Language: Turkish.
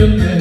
gönlümde